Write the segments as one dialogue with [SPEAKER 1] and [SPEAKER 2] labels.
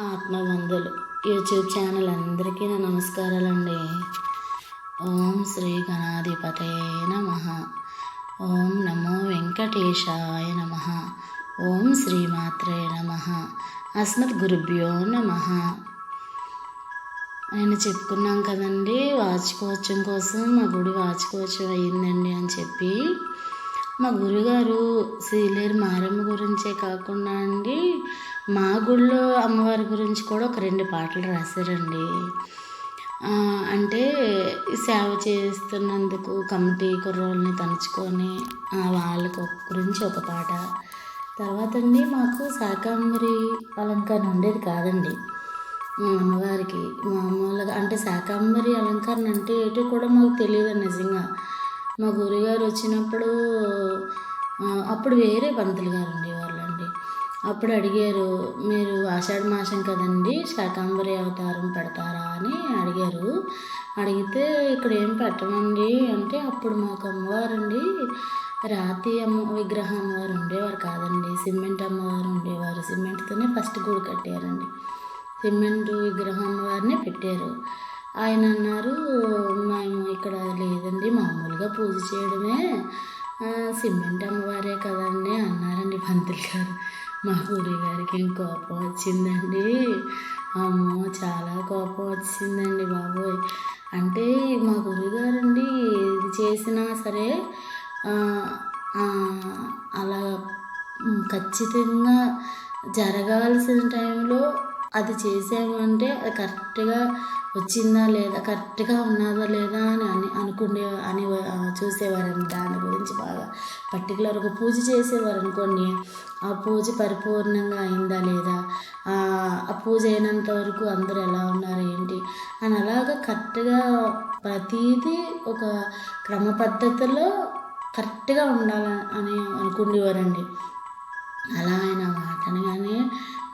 [SPEAKER 1] ఆత్మవందులు. YouTube channel అందరికీ నా నమస్కారాలండి. ఓం శ్రీ గణాధిపతే నమ. ఓం నమో వెంకటేశాయ నమ. ఓం శ్రీమాత్రే నమ. అస్మత్ గురుభ్యో నమ. నేను చెప్పుకున్నాం కదండి వాచుకోవచ్చం కోసం మా గుడి వాచుకోవచ్చం అయ్యిందండి అని చెప్పి. మా గురుగారు సీలేరు మారమ్మ గురించే కాకుండా అండి మా గుళ్ళో అమ్మవారి గురించి కూడా ఒక రెండు పాటలు రాశారండి. అంటే సేవ చేస్తున్నందుకు కమిటీ కుర్రోళ్ళని తలుచుకొని వాళ్ళకు గురించి ఒక పాట. తర్వాత అండి మాకు శాకాంబరి అలంకరణ ఉండేది కాదండి. మా అమ్మవారికి మామూలుగా అంటే శాకాంబరి అలంకరణ అంటే ఏంటో కూడా మాకు తెలియదు నిజంగా. మా గురుగారు వచ్చినప్పుడు అప్పుడు వేరే పంతులు గారు ఉండేవారు అప్పుడు అడిగారు మీరు ఆషాఢ మాసం కదండి శాకాంబరి అవతారం పెడతారా? అని అడిగారు. అడిగితే ఇక్కడ ఏం పెట్టమండి? అంటే అప్పుడు మాకు అమ్మవారండి రాతి అమ్మ విగ్రహం అమ్మవారు ఉండేవారు కాదండి. సిమెంట్ అమ్మవారు ఉండేవారు. సిమెంట్తోనే ఫస్ట్ గుడి కట్టారండి. సిమెంట్ విగ్రహం వారిని పెట్టారు. ఆయన అన్నారు మేము ఇక్కడ లేదండి మామూలుగా పూజ చేయడమే సిమెంట్ అమ్మవారే కదండి అన్నారండి పంతులు గారు. మా గురి గారికి ఏం కోపం వచ్చిందండి. అమ్మో చాలా కోపం వచ్చిందండి బాబోయ్. అంటే మా గురుగారండి ఏది చేసినా సరే అలా ఖచ్చితంగా జరగాల్సిన టైంలో అది చేసామంటే అది కరెక్ట్గా వచ్చిందా లేదా కరెక్ట్గా ఉన్నదా లేదా అని అని అనుకునే అని చూసేవారండి దాని గురించి బాగా పర్టికులర్గా పూజ చేసేవారు అనుకోండి ఆ పూజ పరిపూర్ణంగా అయిందా లేదా ఆ పూజ అయినంత వరకు అందరూ ఎలా ఉన్నారు ఏంటి అని అలాగా కరెక్ట్గా ప్రతీదీ ఒక క్రమ పద్ధతిలో కరెక్ట్గా ఉండాలని అని అనుకునేవారండి. అలా ఆయన మాటను కానీ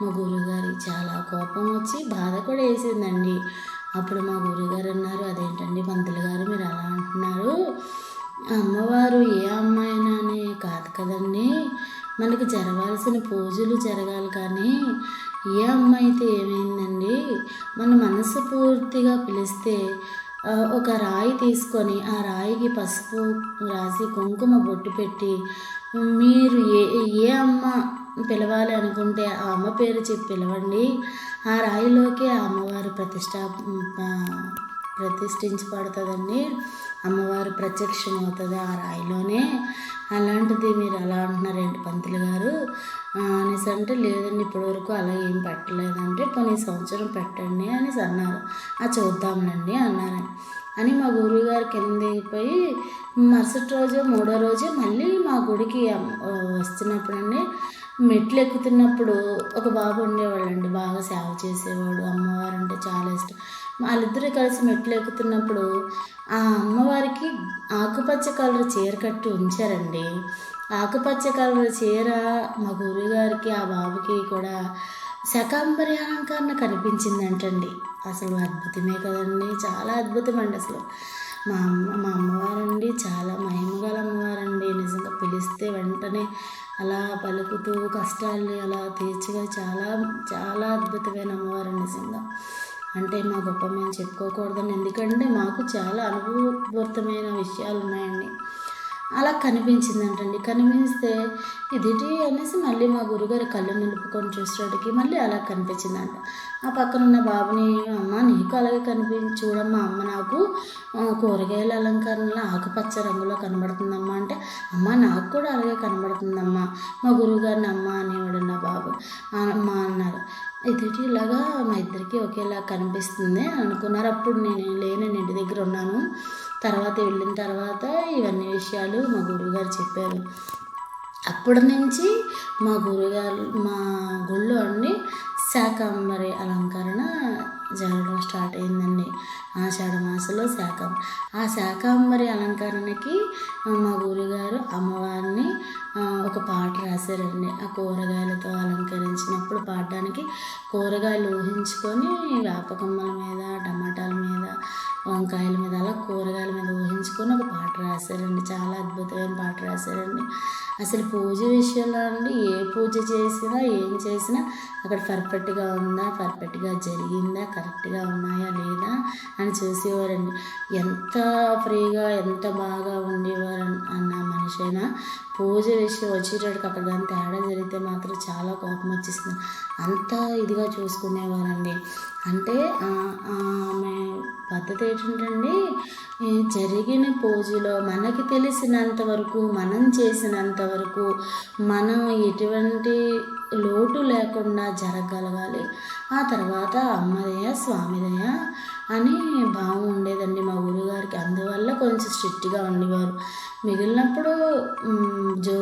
[SPEAKER 1] మా గురువుగారికి చాలా కోపం వచ్చి బాధ కూడా వేసిందండి. అప్పుడు మా గురువుగారు అన్నారు అదేంటండి పంతులు గారు మీరు అలా అంటున్నారు? అమ్మవారు ఏ అమ్మాయినా అని కాదు కదండి. మనకి జరగాల్సిన పూజలు జరగాలి కానీ ఏ అమ్మాయి అయితే ఏమైందండి? మన మనసు పూర్తిగా పిలిస్తే ఒక రాయి తీసుకొని ఆ రాయికి పసుపు రాసి కుంకుమ బొట్టు పెట్టి మీరు ఏ ఏ అమ్మ పిలవాలి అనుకుంటే ఆ అమ్మ పేరు చెప్పి పిలవండి. ఆ రాయిలోకి ఆ అమ్మవారు ప్రతిష్ట ప్రతిష్ఠించబడుతుందండి. అమ్మవారు ప్రత్యక్షం అవుతుంది ఆ రాయిలోనే. అలాంటిది మీరు అలా అంటున్నారేంటి పంతులు గారు? అనేసి అంటే లేదండి ఇప్పటివరకు అలా ఏం పెట్టలేదంటే పోనీ సంవత్సరం పెట్టండి అనేసి అన్నారు. ఆ చూద్దాంలండి అన్నారు అని మా గురువుగారు కింద దిగిపోయి మరుసటి రోజు మూడో రోజు మళ్ళీ మా గుడికి వస్తున్నప్పుడండి మెట్లు ఎక్కుతున్నప్పుడు ఒక బాబు ఉండేవాళ్ళండి. బాగా సేవ చేసేవాడు. అమ్మవారు అంటే చాలా ఇష్టం. వాళ్ళిద్దరూ కలిసి మెట్లు ఎక్కుతున్నప్పుడు ఆ అమ్మవారికి ఆకుపచ్చ కలర్ చీర కట్టి ఉంచారండి. ఆకుపచ్చ కలర్ చీర మా గురువుగారికి ఆ బాబుకి కూడా శకాంబరి అలంకరణ కనిపించిందంటండి. అసలు అద్భుతమే కదండి. చాలా అద్భుతం అండి అసలు. మా అమ్మ మా అమ్మవారండి చాలా మహిమగల అమ్మవారండి. నిజంగా పిలిస్తే వెంటనే అలా పలుకుతూ కష్టాల్ని అలా తీర్చగా చాలా చాలా అద్భుతమైన అమ్మవారు నిజంగా. అంటే మా గొప్ప మేము చెప్పుకోకూడదని ఎందుకంటే మాకు చాలా అనుభవపూరితమైన విషయాలు ఉన్నాయండి అలా కనిపించిందంటండి. కనిపిస్తే ఇదిటి అనేసి మళ్ళీ మా గురుగారు కళ్ళు నిలుపుకొని చూసేటికి మళ్ళీ అలా కనిపించిందంట. ఆ పక్కన ఉన్న బాబుని అమ్మ నీకు అలాగే కనిపించి చూడమ్మా అమ్మ నాకు కూరగాయల అలంకరణలో ఆకుపచ్చ రంగులో కనబడుతుందమ్మా అంటే అమ్మ నాకు కూడా అలాగే కనబడుతుందమ్మా మా గురువుగారిని అమ్మ అనేవాడు నా బాబు. అమ్మ అన్నారు ఇదిటి ఇలాగా మా ఇద్దరికి ఒకేలా కనిపిస్తుంది అనుకున్నారు. అప్పుడు నేను లేని ఇంటి దగ్గర ఉన్నాను. తర్వాత వెళ్ళిన తర్వాత ఇవన్నీ విషయాలు మా గురువుగారు చెప్పారు. అప్పటి నుంచి మా గురుగారు మా గుళ్ళో అన్ని శాకాంబరి అలంకరణ జరగడం స్టార్ట్ అయిందండి. ఆషాఢ మాసంలో శాకం ఆ శాకాంబరి అలంకరణకి మా గురుగారు అమ్మవారిని ఒక పాట రాశారండి. ఆ కూరగాయలతో అలంకరించినప్పుడు పాడడానికి కూరగాయలు ఊహించుకొని వేపకొమ్మల మీద టమాటాల మీద వంకాయల మీద అలా కూరగాయల మీద ఊహించుకొని ఒక పాట రాశారండి. చాలా అద్భుతమైన పాట రాశారండి. అసలు పూజ విషయంలో అండి ఏ పూజ చేసినా ఏం చేసినా అక్కడ పర్ఫెక్ట్గా ఉందా పర్ఫెక్ట్గా జరిగిందా కరెక్ట్గా ఉన్నాయా లేదా అని చూసేవారండి. ఎంత ఫ్రీగా ఎంత బాగా ఉండేవారు అన్న మనిషైనా పూజ విషయం వచ్చేటప్పటికి అక్కడ దాని తేడా జరిగితే మాత్రం చాలా కోపం వచ్చేస్తుంది అంత ఇదిగా చూసుకునేవారండి. అంటే ఆమె పద్ధతి ఏంటంటే జరిగిన పూజలో మనకి తెలిసినంత వరకు మనం చేసినంత వరకు మనం ఎటువంటి లోటు లేకుండా జరగగలగాలి ఆ తర్వాత అమ్మదయ స్వామిదయ అని భావం ఉండేదండి మా ఊరుగారికి అందువల్ల కొంచెం స్ట్రిక్ట్గా ఉండేవారు. మిగిలినప్పుడు జో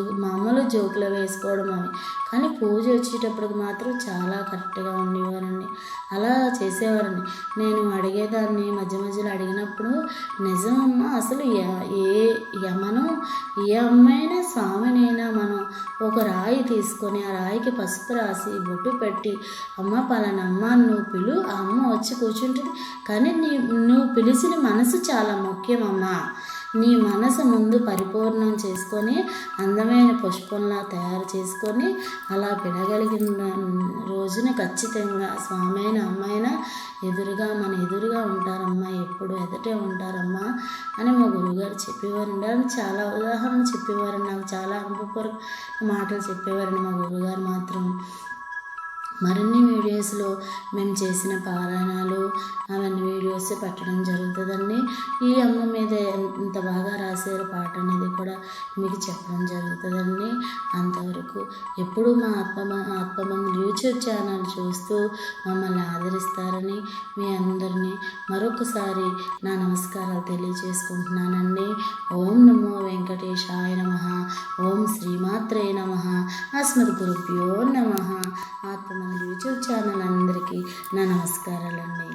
[SPEAKER 1] జోకులు వేసుకోవడం అవి కానీ పూజ వచ్చేటప్పటికి మాత్రం చాలా కరెక్ట్గా ఉండేవారండి. అలా చేసేవారండి. నేను అడిగేదాన్ని మధ్య మధ్యలో అడిగినప్పుడు నిజమమ్మ అసలు ఏ యమనో ఏ అమ్మాయినా స్వామినైనా మనం ఒక రాయి తీసుకొని ఆ రాయికి పసుపు రాసి బొట్టు పెట్టి అమ్మ పలానమ్మ నువ్వు పిలు ఆ అమ్మ వచ్చి కూర్చుంటుంది. కానీ నీ నువ్వు పిలిచిన మనసు చాలా ముఖ్యమమ్మా నీ మనసు ముందు పరిపూర్ణం చేసుకొని అందమైన పుష్పంలా తయారు చేసుకొని అలా పిడగలిగిన రోజున ఖచ్చితంగా స్వామి అయిన అమ్మాయిన ఎదురుగా మన ఎదురుగా ఉంటారమ్మా ఎప్పుడు ఎదుటే ఉంటారమ్మా అని మా గురువుగారు చెప్పేవారండి అని చాలా ఉదాహరణ చెప్పేవారు నాకు చాలా అనుభవపూర్వక మాటలు చెప్పేవారండి మా గురువుగారు మాత్రం. మరిన్ని వీడియోస్లో మేము చేసిన పారాయణాలు అవన్నీ వీడియోస్ పెట్టడం జరుగుతుందండి. ఈ అమ్మ మీద ఎంత బాగా రాశారు పాట అనేది కూడా మీకు చెప్పడం జరుగుతుందండి. అంతవరకు ఎప్పుడు మా ఆత్మ ఆత్మబంధులు యూట్యూబ్ ఛానల్ చూస్తూ మమ్మల్ని ఆదరిస్తారని మీ అందరినీ మరొకసారి నా నమస్కారాలు తెలియజేసుకుంటున్నానండి. ఓం నమో వెంకటేశాయ నమ. ఓం శ్రీమాత్రే నమ. అస్మద్ గురుభ్యో నమ. ఆత్మ యూట్యూబ్ ఛానల్ అందరికీ నా నమస్కారాలండి.